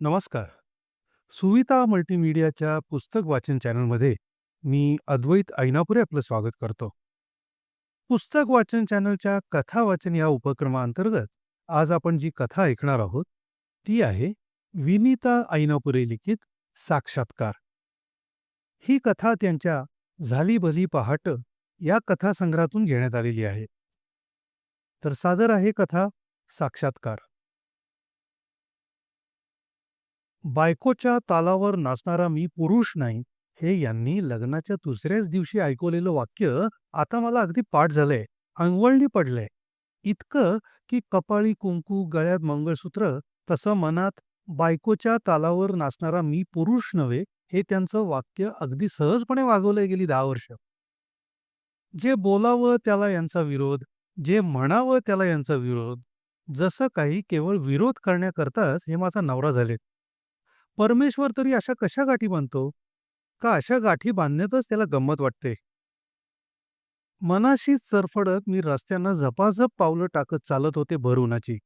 नमस्कार. सुविता मल्टीमीडियाच्या पुस्तक वाचन चॅनलमध्ये मी अद्वैत ऐनापुरे आपलं स्वागत करतो. पुस्तक वाचन चॅनलच्या कथा वाचन या उपक्रमाअंतर्गत आज आपण जी कथा ऐकणार आहोत ती आहे विनीता ऐनापुरे लिखित साक्षात्कार. ही कथा त्यांच्या झाली भली पहाट या कथासंग्रहातून घेण्यात आलेली आहे. तर सादर आहे कथा साक्षात्कार. बायकोच्या तालावर नाचणारा मी पुरुष नाही हे यांनी लग्नाच्या दुसऱ्याच दिवशी ऐकवलेलं वाक्य आता मला अगदी पाठ झालंय अंगवळणी पडलंय इतकं की कपाळी कुंकू गळ्यात मंगळसूत्र तसं मनात बायकोच्या तालावर नाचणारा मी पुरुष नव्हे हे त्यांचं वाक्य अगदी सहजपणे वागवलंय गेली दहा वर्ष. जे बोलावं त्याला यांचा विरोध जे म्हणावं त्याला यांचा विरोध जसं काही केवळ विरोध करण्याकरताच हे माझा नवरा झालेत. परमेश्वर तरी अशा कशा गाठी बांधतो? का अशा गाठी बांधण्यातच त्याला गंमत वाटते? मनाशीच सरफडत मी रस्त्यांना झपाझप पावलं टाकत चालत होते भर उन्हाची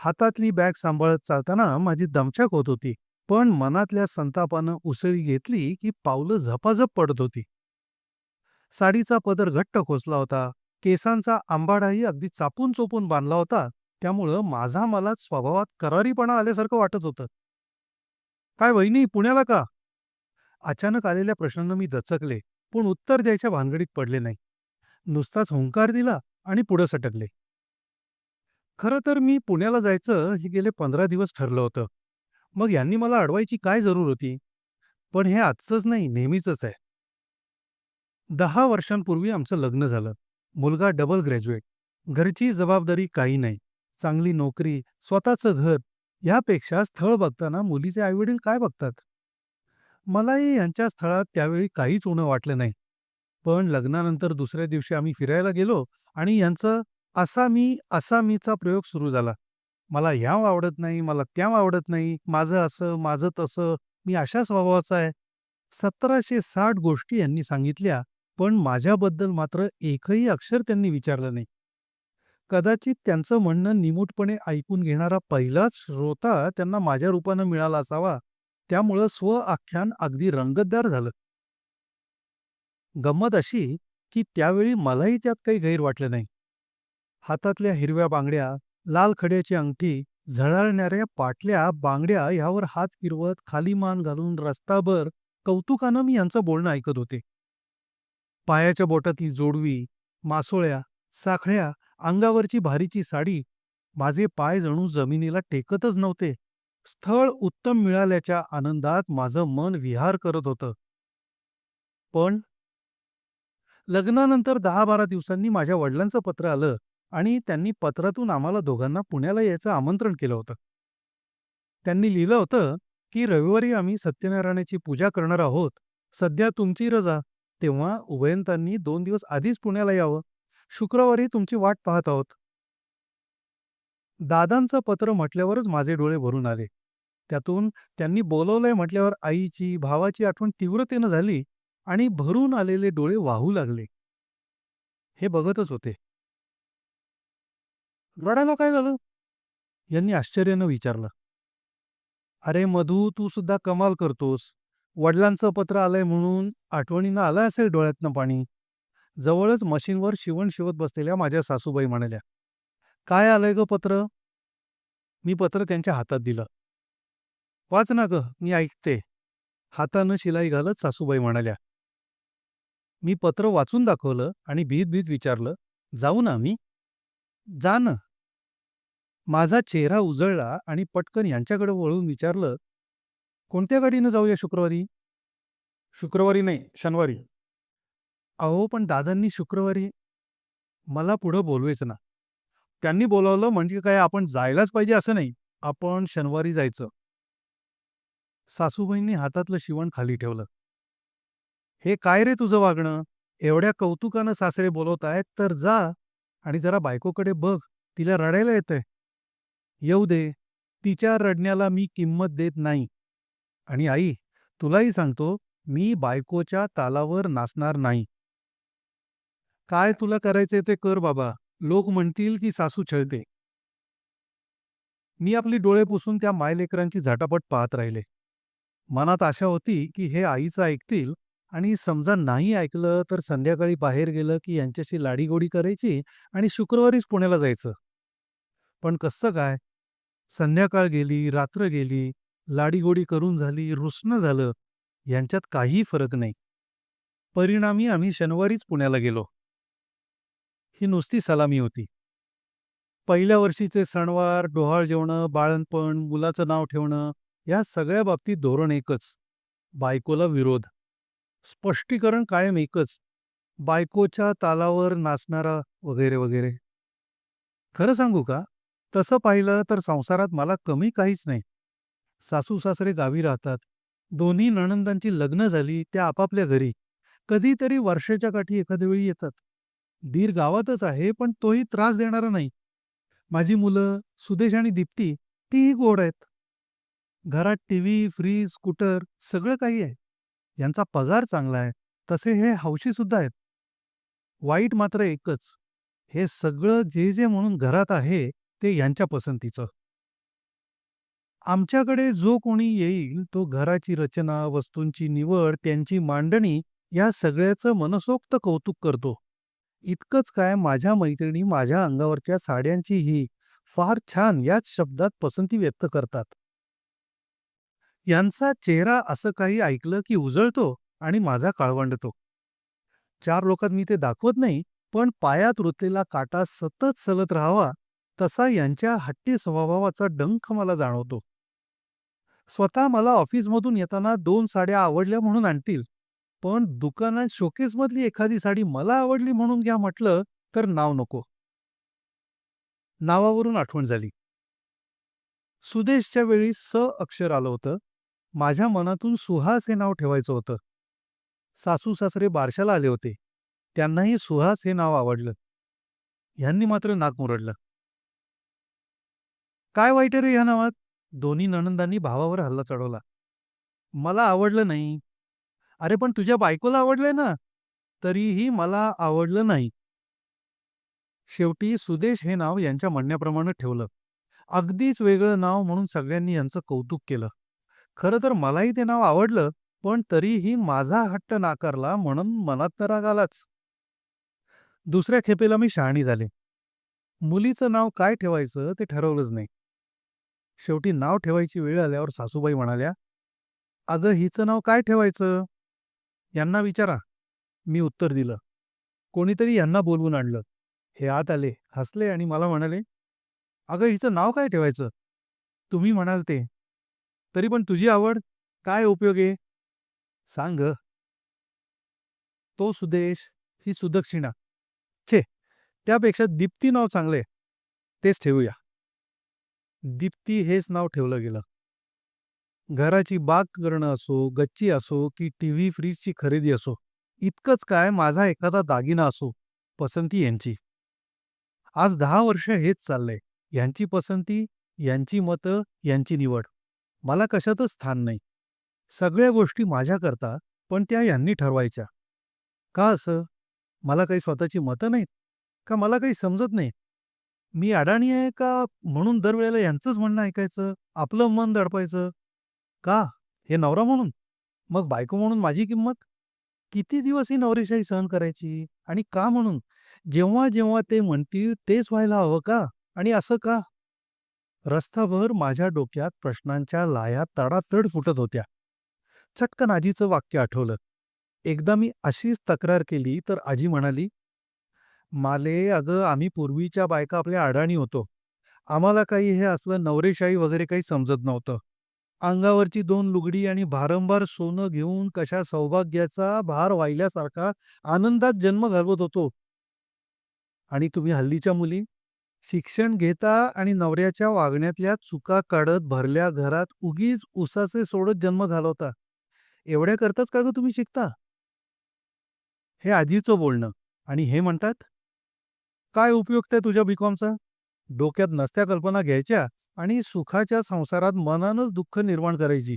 हातातली बॅग सांभाळत चालताना माझी दमछाक होत होती पण मनातल्या संतापानं उसळी घेतली की पावलं झपाझप पडत होती. साडीचा पदर घट्ट खोचला होता केसांचा आंबाडाही अगदी चापून चोपून बांधला होता त्यामुळं माझा मला स्वभावात करारीपणा आल्यासारखं वाटत होतं. काय वहिनी पुण्याला का? अचानक आलेल्या प्रश्नांना मी दचकले पण उत्तर द्यायच्या भानगडीत पडले नाही. नुसताच हुंकार दिला आणि पुढं सटकले. खरं तर मी पुण्याला जायचं हे गेले पंधरा दिवस ठरलं होतं. मग यांनी मला अडवायची काय जरूर होती? पण हे आजचंच नाही नेहमीच आहे. दहा वर्षांपूर्वी आमचं लग्न झालं. मुलगा डबल ग्रॅज्युएट. घरची जबाबदारी काही नाही. चांगली नोकरी स्वतःचं घर यापेक्षा स्थळ बघताना मुलीचे आईवडील काय बघतात? मलाही यांच्या स्थळात त्यावेळी काहीच उणं वाटलं नाही. पण लग्नानंतर दुसऱ्या दिवशी आम्ही फिरायला गेलो आणि यांचं असा मी असा मीचा प्रयोग सुरू झाला. मला ह्या आवडत नाही मला त्या आवडत नाही माझं असं माझं तसं मी अशा स्वभावाचा आहे. सतराशे साठ गोष्टी यांनी सांगितल्या पण माझ्याबद्दल मात्र एकही अक्षर त्यांनी विचारलं नाही. कदाचित त्यांचं म्हणणं निमूटपणे ऐकून घेणारा पहिलाच श्रोता त्यांना माझ्या रूपानं मिळाला असावा. त्यामुळं स्व आख्यान अगदी रंगतदार झालं. गंमत अशी की त्यावेळी मलाही त्यात काही गैर वाटलं नाही. हातातल्या हिरव्या बांगड्या लाल खड्याची अंगठी झळाळणाऱ्या पाटल्या बांगड्या ह्यावर हात फिरवत खाली मान घालून रस्ताभर कौतुकानं मी यांचं बोलणं ऐकत होते. पायाच्या बोटातली जोडवी मासोळ्या साखळ्या अंगावरची भारीची साडी माझे पाय जणू जमिनीला टेकतच नव्हते. स्थळ उत्तम मिळाल्याच्या आनंदात माझं मन विहार करत होतं. पण लग्नानंतर दहा बारा दिवसांनी माझ्या वडिलांचं पत्र आलं आणि त्यांनी पत्रातून आम्हाला दोघांना पुण्याला यायचं आमंत्रण केलं होतं. त्यांनी लिहिलं होतं की रविवारी आम्ही सत्यनारायणाची पूजा करणार आहोत. सध्या तुमची रजा. तेव्हा उभयंतांनी दोन दिवस आधीच पुण्याला यावं. शुक्रवारी तुमची वाट पाहत आहोत. दादांचं पत्र म्हटल्यावरच माझे डोळे भरून आले. त्यातून त्यांनी बोलवलंय म्हटल्यावर आईची भावाची आठवण तीव्रतेनं झाली आणि भरून आलेले डोळे वाहू लागले. हे बघतच होते. रडायला काय झालं? यांनी आश्चर्यानं विचारलं. अरे मधू तू सुद्धा कमाल करतोस. वडिलांचं पत्र आलंय म्हणून आठवणीनं आलं असेल डोळ्यातनं पाणी. जवळच मशीनवर शिवण शिवत बसलेल्या माझ्या सासूबाई म्हणाल्या काय आलंय ग पत्र? मी पत्र त्यांच्या हातात दिलं. वाच ना ग मी ऐकते. हातानं शिलाई घालत सासूबाई म्हणाल्या मी पत्र वाचून दाखवलं आणि भीत भीत विचारलं जाऊ ना आम्ही? जा ना. माझा चेहरा उजळला आणि पटकन यांच्याकडे वळून विचारलं कोणत्या गाडीनं जाऊया शुक्रवारी? शुक्रवारी नाही शनिवारी. अहो पण दादांनी शुक्रवारी मला पुढं बोलवायचं ना. त्यांनी बोलावलं म्हणजे काय आपण जायलाच पाहिजे असं नाही. आपण शनिवारी जायचं. सासूबाईंनी हातातलं शिवण खाली ठेवलं. हे काय रे तुझं वागणं? एवढ्या कौतुकानं सासरे बोलवत आहेत तर जा आणि जरा बायकोकडे बघ तिला रडायला येतंय. येऊ दे. तिच्या रडण्याला मी किंमत देत नाही. आणि आई तुलाही सांगतो मी बायकोच्या तालावर नाचणार नाही. काय तुला करायचे ते कर बाबा. लोक म्हणतील की सासू छळते. मी आपली डोळे पुसून त्या मायलेकरांची झटापट पाहत राहिले. मनात आशा होती की हे आईचं ऐकतील आणि समजा नाही ऐकलं तर संध्याकाळी बाहेर गेलं की यांच्याशी लाडीगोडी करायची आणि शुक्रवारीच पुण्याला जायचं. पण कसं काय? संध्याकाळ गेली रात्र गेली लाडीगोडी करून झाली रुसणं झालं यांच्यात काही फरक नाही. परिणामी आम्ही शनिवारीच पुण्याला गेलो. ही नुसती सलामी होती. पहिल्या वर्षीचे सणवार डोहाळ जेवणं बाळणपण मुलाचं नाव ठेवणं या सगळ्या बाबतीत धोरण एकच. बायकोला विरोध. स्पष्टीकरण कायम एकच. बायकोच्या तालावर नाचणारा वगैरे वगैरे. खरं सांगू का? तसं पाहिलं तर संसारात मला कमी काहीच नाही. सासू सासरे गावी राहतात. दोन्ही नणंदांची लग्न झाली त्या आपापल्या घरी. कधीतरी वर्षाच्या काठी एखाद्या वेळी येतात. दीर गावातच आहे पण तोही त्रास देणारा नाही. माझी मुलं सुदेश आणि दीप्ती तीही गोड आहेत. घरात टीव्ही फ्रीज स्कूटर सगळं काही आहे. यांचा पगार चांगला आहे. तसे हे हौशी सुद्धा आहेत. वाईट मात्र एकच. हे सगळं जे जे म्हणून घरात आहे ते यांच्या पसंतीचं. आमच्याकडे जो कोणी येईल तो घराची रचना वस्तूंची निवड त्यांची मांडणी या सगळ्याचं मनसोक्त कौतुक करतो. इतकंच काय माझ्या मैत्रिणी माझ्या अंगावरच्या साड्यांचीही फार छान याच शब्दात पसंती व्यक्त करतात. यांचा चेहरा असं काही ऐकलं की उजळतो आणि माझा काळवंडतो. चार लोकात मी ते दाखवत नाही पण पायात रुतलेला काटा सतत सलत राहावा तसा यांच्या हट्टी स्वभावाचा डंख मला जाणवतो. स्वतः मला ऑफिसमधून येताना दोन साड्या आवडल्या म्हणून आणतील पण दुकानात शोकेसमधली एखादी साडी मला आवडली म्हणून घ्या म्हटलं तर नाव नको. नावावरून आठवण झाली. सुदेशच्या वेळी स अक्षर आलं होतं. माझ्या मनातून सुहास हे नाव ठेवायचं होतं. सासू सासरे बारशाला आले होते. त्यांनाही सुहास हे नाव आवडलं. ह्यांनी मात्र नाक मुरडलं. काय वाईट रे ह्या नावात? दोन्ही नणंदांनी भावावर हल्ला चढवला. मला आवडलं नाही. अरे पण तुझ्या बायकोला आवडलंय ना तरीही मला आवडलं नाही. शेवटी सुदेश हे नाव यांच्या म्हणण्याप्रमाणे ठेवलं. अगदीच वेगळं नाव म्हणून सगळ्यांनी यांचं कौतुक केलं. खरं तर मलाही ते नाव आवडलं पण तरीही माझा हट्ट नाकारला म्हणून मनात राग आलाच. दुसऱ्या खेपेला मी शहाणी झाले. मुलीचं नाव काय ठेवायचं ते ठरवलंच नाही. शेवटी नाव ठेवायची वेळ आल्यावर सासूबाई म्हणाल्या अगं हिचं नाव काय ठेवायचं? यांना विचारा. मी उत्तर दिलं. कोणीतरी यांना बोलवून आणलं. हे आत आले हसले आणि मला म्हणाले अगं हिचं नाव काय ठेवायचं? तुम्ही म्हणाल ते. तरी पण तुझी आवड काय उपयोग आहे? सांग तो सुदेश ही सुदक्षिणा. छे त्यापेक्षा दीप्ती नाव चांगले तेच ठेवूया. दीप्ती हेच नाव ठेवलं गेलं. घराची बाग करणं असो गच्ची असो की टीव्ही फ्रीजची खरेदी असो इतकंच काय माझा एखादा दागिना असो पसंती यांची. आज दहा वर्ष हेच चाललंय यांची पसंती यांची मतं यांची निवड. मला कशातच स्थान नाही. सगळ्या गोष्टी माझ्याकरता पण त्या यांनी ठरवायच्या. का असं? मला काही स्वतःची मतं नाहीत? का मला काही समजत नाही? मी अडाणी आहे का? म्हणून दरवेळेला यांचंच म्हणणं ऐकायचं आपलं मन दडपायचं. का? हे नवरा म्हणून? मग बायको म्हणून माझी किंमत? किती दिवस ही नवरेशाही सहन करायची? आणि का म्हणून? जेव्हा जेव्हा ते म्हणतील तेच व्हायला हवं का? आणि असं का? रस्ताभर माझ्या डोक्यात प्रश्नांच्या लाया तडातड फुटत होत्या. चटकन आजीचं वाक्य आठवलं. एकदा मी अशीच तक्रार केली तर आजी म्हणाली माले अगं आम्ही पूर्वीच्या बायका आपल्या अडाणी होतो. आम्हाला काही हे असलं नवरेशाही वगैरे काही समजत नव्हतं. अंगावरची दोन लुगडी आणि भारंभार सोनं घेऊन कशा सौभाग्याचा भार वाहिल्यासारखा आनंदात जन्म घालवत होतो. आणि तुम्ही हल्लीच्या मुली शिक्षण घेता आणि नवऱ्याच्या वागण्यातल्या चुका काढत भरल्या घरात उगीच उसाचे सोडत जन्म घालवता. एवढ्या करताच का ग तुम्ही शिकता? हे आजीचं बोलणं. आणि हे म्हणतात काय उपयोग आहे तुझ्या बीकॉमचा डोक्यात नसत्या कल्पना घ्यायच्या. आणि सुखाच्या संसारात मनानच दुःख निर्माण करायची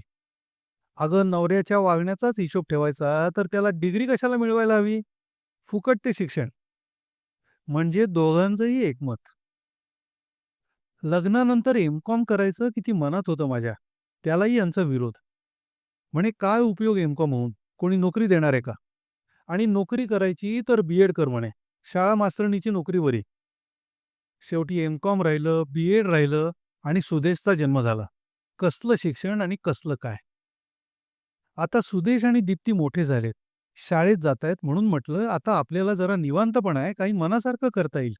अगं नवऱ्याच्या वागण्याचाच हिशोब ठेवायचा तर त्याला डिग्री कशाला मिळवायला हवी फुकट ते शिक्षण म्हणजे दोघांचंही एकमत लग्नानंतर एम.कॉम करायचं किती मनात होतं माझ्या. त्यालाही यांचा विरोध. म्हणे काय उपयोग एम.कॉम होऊन? कोणी नोकरी देणार आहे का? आणि नोकरी करायची तर बी एड कर म्हणे. शाळा मास्तरणीची नोकरी बरी. शेवटी एम.कॉम राहिलं, बी एड राहिलं आणि सुदेशचा जन्म झाला. कसलं शिक्षण आणि कसलं काय. आता सुदेश आणि दीप्ती मोठे झालेत. शाळेत जातायत म्हणून म्हटलं आता आपल्याला जरा निवांतपणा आहे, काही मनासारखं करता येईल.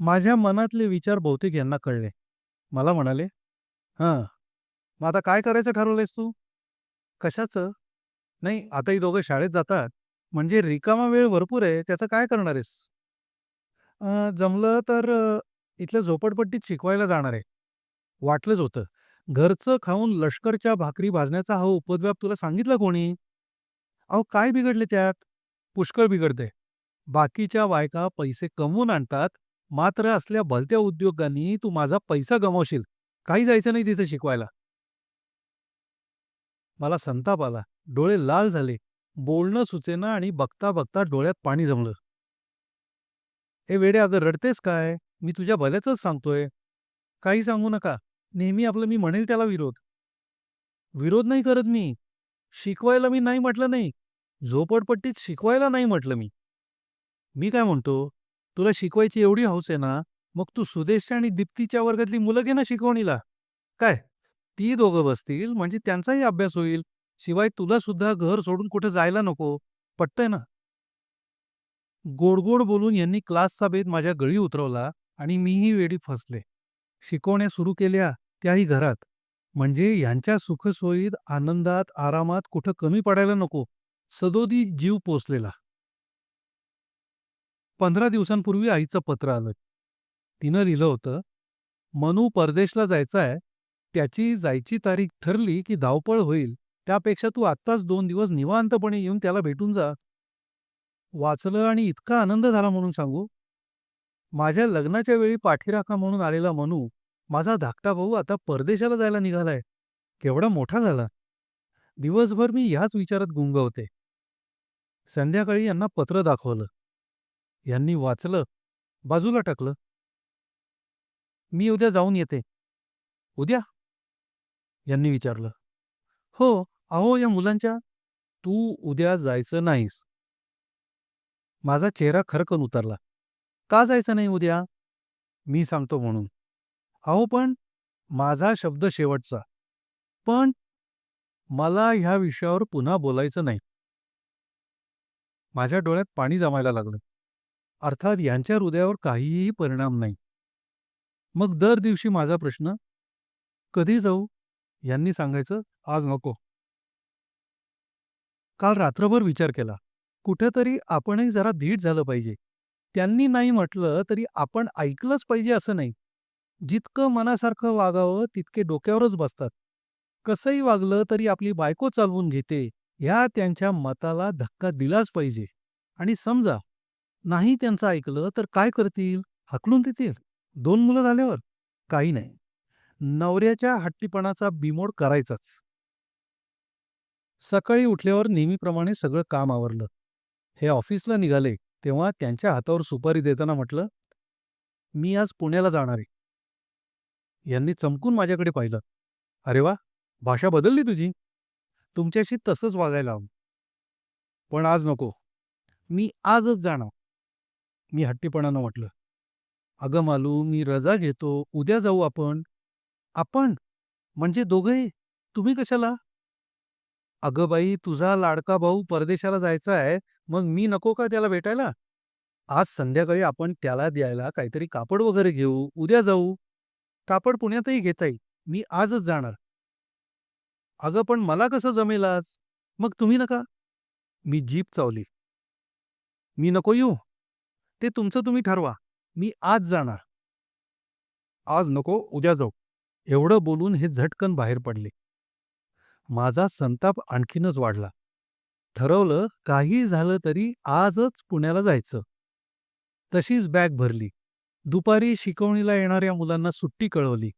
माझ्या मनातले विचार बहुतेक यांना कळले. मला म्हणाले, "हं, मग आता काय करायचं ठरवलंयस तू?" "कशाचं?" "नाही, आता ही दोघं शाळेत जातात, म्हणजे रिकामा वेळ भरपूर आहे, त्याचं काय करणार आहेस?" जमलं तर इथल्या झोपडपट्टीत शिकवायला जाणार आहे." वाटलंच होतं. घरचं खाऊन लष्करच्या भाकरी भाजण्याचा हा उपद्व्याप तुला सांगितला कोणी? अहो काय बिघडले त्यात? पुष्कळ बिघडते. बाकीच्या बायका पैसे कमवून आणतात, मात्र असल्या भलत्या उद्योगांनी तू माझा पैसा गमावशील. काही जायचं नाही तिथे शिकवायला. मला संताप आला. डोळे लाल झाले. बोलणं सुचेना आणि बघता बघता डोळ्यात पाणी जमलं. हे वेडे अगं रडतेस काय? मी तुझ्या भल्याचंच सांगतोय. काही सांगू नका. नेहमी आपलं मी म्हणेल त्याला विरोध." "विरोध नाही करत मी. शिकवायला मी नाही म्हटलं नाही. झोपडपट्टीत शिकवायला नाही म्हटलं मी. मी काय म्हणतो, तुला शिकवायची एवढी हौस आहे ना, मग तू सुदेशच्या आणि दीप्तीच्या वर्गातली मुलं घे ना शिकवणीला. काय? ती दोघं बसतील म्हणजे त्यांचाही अभ्यास होईल. शिवाय तुला सुद्धा घर सोडून कुठे जायला नको. पटतंय ना?" गोड-गोड बोलून यांनी क्लासचा बेत माझ्या गळी उतरवला आणि मीही वेडी फसले. शिकवण्या सुरू केल्या, त्याही घरात. म्हणजे यांच्या सुखसोयीत, आनंदात, आरामात कुठं कमी पडायला नको. सदोदी जीव पोचलेला. 15 दिवसांपूर्वी आईचं पत्र आलं. तिनं लिहिलं होतं, "मनू परदेशला जायचा आहे. त्याची जायची तारीख ठरली की धावपळ होईल. त्यापेक्षा तू आत्ताच दोन दिवस निवांतपणे येऊन त्याला भेटून जा." वाचलं आणि इतका आनंद झाला म्हणून सांगू. माझ्या लग्नाच्या वेळी पाठीराखा म्हणून आलेला मनू, माझा धाकटा भाऊ आता परदेशाला जायला निघालाय. केवढा मोठा झाला. दिवसभर मी ह्याच विचारात गुंग होते. संध्याकाळी यांना पत्र दाखवलं. यांनी वाचलं, बाजूला टाकलं. "मी उद्या जाऊन येते." "उद्या?" यांनी विचारलं. "हो, अहो या मुलांच्या." "तू उद्या जायचं नाहीस." माझा चेहरा खरकन उतरला. "का जायचं नाही उद्या?" "मी सांगतो म्हणून." "अहो पण." माझा शब्द शेवटचा. "पण मला ह्या विषयावर पुन्हा बोलायचं नाही." माझ्या डोळ्यात पाणी जमायला लागलं. अर्थात यांच्या हृदयावर काहीही परिणाम नाही. मग दर दिवशी माझा प्रश्न, "कधी जाऊ?" यांनी सांगायचं, "आज नको." काल रात्रभर विचार केला. कुठेतरी आपणही जरा धीट झालं पाहिजे. त्यांनी नाही म्हटलं तरी आपण ऐकलंच पाहिजे असं नाही. जितकं मनासारखं वागावं तितके डोक्यावरच बसतात. कसंही वागलं तरी आपली बायको चालवून घेते, ह्या त्यांच्या मताला धक्का दिलाच पाहिजे. आणि समजा, नाही त्यांचं ऐकलं तर काय करतील? हाकलून देतील? दोन मुलं झाल्यावर? काही नाही. नवऱ्याच्या हट्टीपणाचा बिमोड करायचाच. सकाळी उठल्यावर नेहमीप्रमाणे सगळं काम आवरलं. हे ऑफिसला निघाले तेव्हा त्यांच्या हातावर सुपारी देताना म्हटलं, "मी आज पुण्याला जाणार आहे." यांनी चमकून माझ्याकडे पाहिलं. "अरे वा, भाषा बदलली तुझी. तुमच्याशी तसंच वागायला हवं." "पण आज नको. मी आजच जाणार." मी हट्टीपणानं म्हटलं, "अगं मालू, मी रजा घेतो. उद्या जाऊ आपण." "आपण? म्हणजे दोघंही? तुम्ही कशाला?" "अगं बाई, तुझा लाडका भाऊ परदेशाला जायचा आहे, मग मी नको का त्याला भेटायला? आज संध्याकाळी आपण त्याला द्यायला काहीतरी कापड वगैरे घेऊ. उद्या जाऊ." "कापड पुण्यातही घेता येईल. मी आजच जाणार." "अगं पण मला कसं जमेल आज?" "मग तुम्ही नका." मी जीप चावली. "मी नको येऊ? ते तुमचं तुम्ही ठरवा. मी आज जाणार." "आज नको, उद्या जाऊ." एवढं बोलून हे झटकन बाहेर पडले. माझा संताप आणखीनच वाढला. ठरवलं काही झालं तरी आजच पुण्याला जायचं. तशीच बॅग भरली. दुपारी शिकवणीला येणाऱ्या मुलांना सुट्टी कळवली.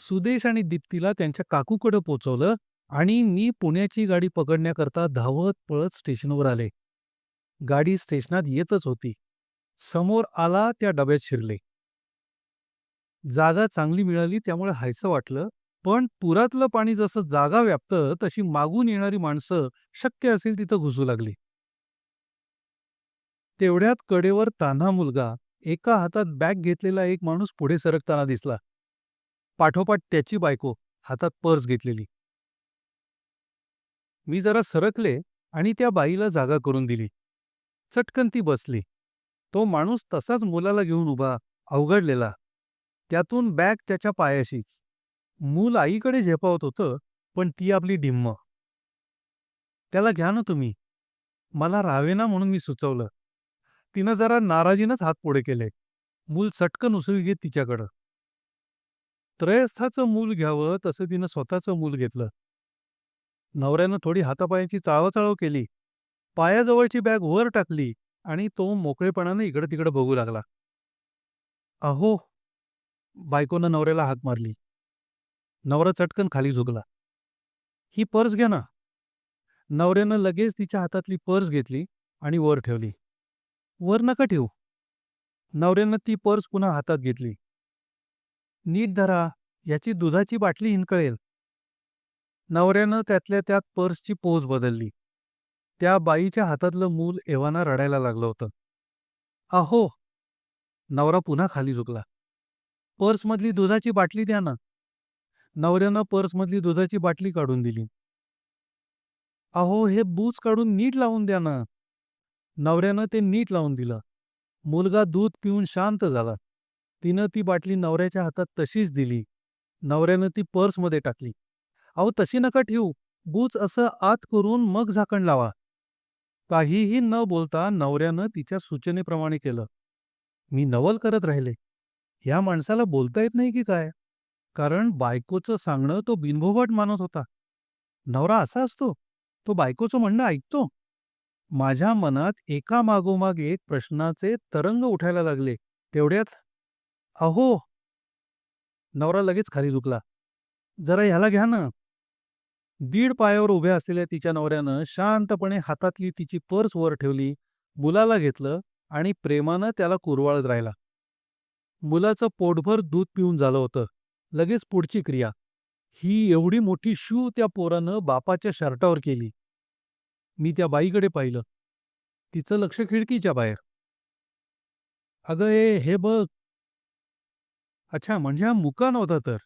सुदेश आणि दीप्तीला त्यांच्या काकूकडे पोचवलं आणि मी पुण्याची गाडी पकडण्याकरता धावत पळत स्टेशनवर आले. गाडी स्टेशनात येतच होती. समोर आला त्या डब्यात शिरले. जागा चांगली मिळाली त्यामुळे हायसं वाटलं. पण पुरातलं पाणी जसं जागा व्यापतं, तशी मागून येणारी माणसं शक्य असेल तिथं घुसू लागली. तेवढ्यात कडेवर तान्हा मुलगा, एका हातात बॅग घेतलेला एक माणूस पुढे सरकताना दिसला. पाठोपाठ त्याची बायको, हातात पर्स घेतलेली. मी जरा सरकले आणि त्या बाईला जागा करून दिली. चटकन ती बसली. तो माणूस तसाच मुलाला घेऊन उभा, अवघडलेला. त्यातून बॅग त्याच्या पायाशीच. मूल आईकडे झेपावत होतं, पण ती आपली ढिम्म. त्याला घ्या ना तुम्ही. मला राहावेना म्हणून मी सुचवलं. तिनं जरा नाराजीनंच हात पुढे केले. मूल चटकन उसळी घेत तिच्याकडं. त्रयस्थाचं मूल घ्यावं तसं तिनं स्वतःचं मूल घेतलं. नवऱ्यानं थोडी हातापायाची चाळवचाळव केली. पायाजवळची बॅग वर टाकली आणि तो मोकळेपणाने इकडं तिकडं बघू लागला. अहो, बायकोनं नवऱ्याला हाक मारली. नवरा चटकन खाली झुकला. ही पर्स घ्या ना. नवऱ्यानं लगेच तिच्या हातातली पर्स घेतली आणि वर ठेवली. वर नका ठेवू. नवऱ्यानं ती पर्स पुन्हा हातात घेतली. नीट धरा, याची दुधाची बाटली हिंकळेल. नवऱ्यानं त्यातल्या त्यात पर्सची पोज बदलली. त्या बाईच्या हातातलं मूल एव्हाना रडायला लागलं होतं. अहो! नवरा पुन्हा खाली झुकला. पर्समधली दुधाची बाटली द्या ना. नवऱ्यानं पर्समधली दुधाची बाटली काढून दिली. अहो, हे बूच काढून नीट लावून द्या ना. नवऱ्यानं ते नीट लावून दिलं. मुलगा दूध पिऊन शांत झाला. तिनं ती बाटली नवऱ्याच्या हातात तशीच दिली. नवऱ्यानं ती पर्समध्ये टाकली. अहो तशी नका ठेवू. बूच असं आत करून मग झाकण लावा. काहीही न बोलता नवऱ्यानं तिच्या सूचनेप्रमाणे केलं. मी नवल करत राहिले. ह्या माणसाला बोलता येत नाही की काय? कारण बायकोचं सांगणं तो बिनभोबट मानत होता. नवरा असा असतो? तो बायकोचं म्हणणं ऐकतो? माझ्या मनात एकामागोमाग एक प्रश्नाचे तरंग उठायला लागले. तेवढ्यात अहो! नवरा लगेच खाली झुकला. जरा ह्याला घ्या ना. दीड पायावर उभ्या असलेल्या तिच्या नवऱ्यानं शांतपणे हातातली तिची पर्स वर ठेवली, मुलाला घेतलं आणि प्रेमानं त्याला कुरवाळत राहिला. मुलाचं पोटभर दूध पिऊन झालं होतं. लगेच पुढची क्रिया. ही एवढी मोठी शू त्या पोरानं बापाच्या शर्टावर केली. मी त्या बाईकडे पाहिलं. तिचं लक्ष खिडकीच्या बाहेर. अगं ए, हे बघ. अच्छा, म्हणजे हा मुका नव्हता तर.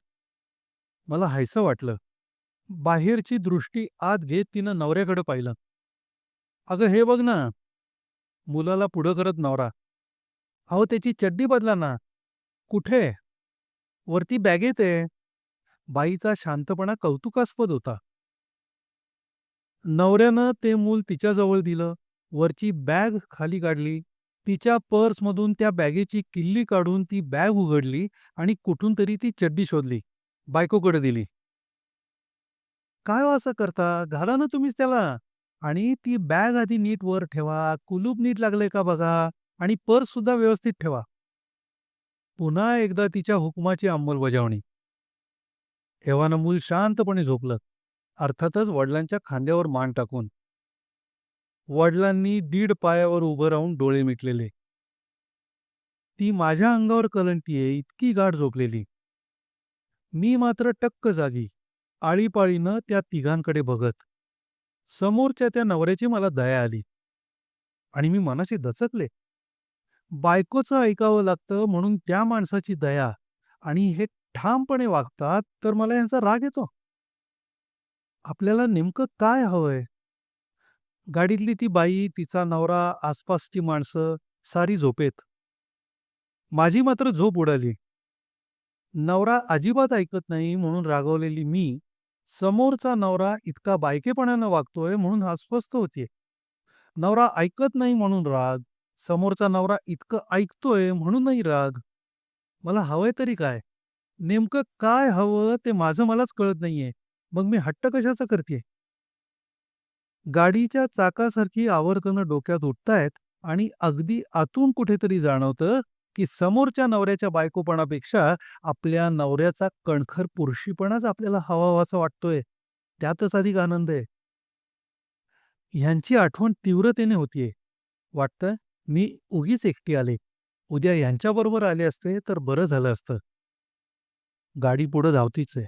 मला हायसं वाटलं. बाहेरची दृष्टी आत घेत तिनं नवऱ्याकडे पाहिलं. अगं हे बघ ना. मुलाला पुढं करत नवरा. अहो त्याची चड्डी बदला ना. कुठे? वरती बॅगेत आहे. बाईचा शांतपणा कौतुकास्पद होता. नवऱ्यानं ते मूल तिच्याजवळ दिलं. वरची बॅग खाली काढली. तिच्या पर्समधून त्या बॅगेची किल्ली काढून ती बॅग उघडली आणि कुठून तरी ती चड्डी शोधली. बायकोकडे दिली. काय हो असं करता? घाला ना तुम्हीच त्याला. आणि ती बॅग आधी नीट वर ठेवा, कुलूप नीट लागलंय का बघा आणि पर्स सुद्धा व्यवस्थित ठेवा. पुन्हा एकदा तिच्या हुकमाची अंमलबजावणी. एव्हाना मूल शांतपणे झोपलं. अर्थातच वडिलांच्या खांद्यावर मान टाकून. वडिलांनी दीड पायावर उभं राहून डोळे मिटलेले. ती माझ्या अंगावर कलंटीये इतकी गाठ झोपलेली. मी मात्र टक्क जागी, आळीपाळीनं त्या तिघांकडे बघत. समोरच्या त्या नवऱ्याची मला दया आली. आणि मी मनाशी दचकले. बायकोचं ऐकावं लागतं म्हणून त्या माणसाची दया आणि हे ठामपणे वागतात तर मला यांचा राग येतो. आपल्याला नेमकं काय हवंय? गाडीतली ती बाई, तिचा नवरा, आसपासची माणसं सारी झोपेत. माझी मात्र झोप उडाली. नवरा अजिबात ऐकत नाही म्हणून रागवलेली मी, समोरचा नवरा इतका बायकेपणानं वागतोय म्हणून अस्वस्थ होते नवरा ऐकत नाही म्हणून राग, समोरचा नवरा इतकं ऐकतोय म्हणूनही राग. मला हवंय तरी काय? नेमकं काय हवं ते माझं मलाच कळत नाहीये. मग मी हट्ट कशाचा करतेय? गाडीच्या चाकासारखी आवर्तनं डोक्यात उठतायत आणि अगदी आतून कुठेतरी जाणवतं की समोरच्या नवऱ्याच्या बायकोपणापेक्षा आपल्या नवऱ्याचा कणखर पुरुषीपणाच आपल्याला हवाहवासा वाटतोय. त्यातच अधिक आनंद आहे. ह्यांची आठवण तीव्रतेने होतीये. वाटतं मी उगीच एकटी आले. उद्या यांच्याबरोबर आले असते तर बरं झालं असतं. गाडी पुढं धावतीच आहे.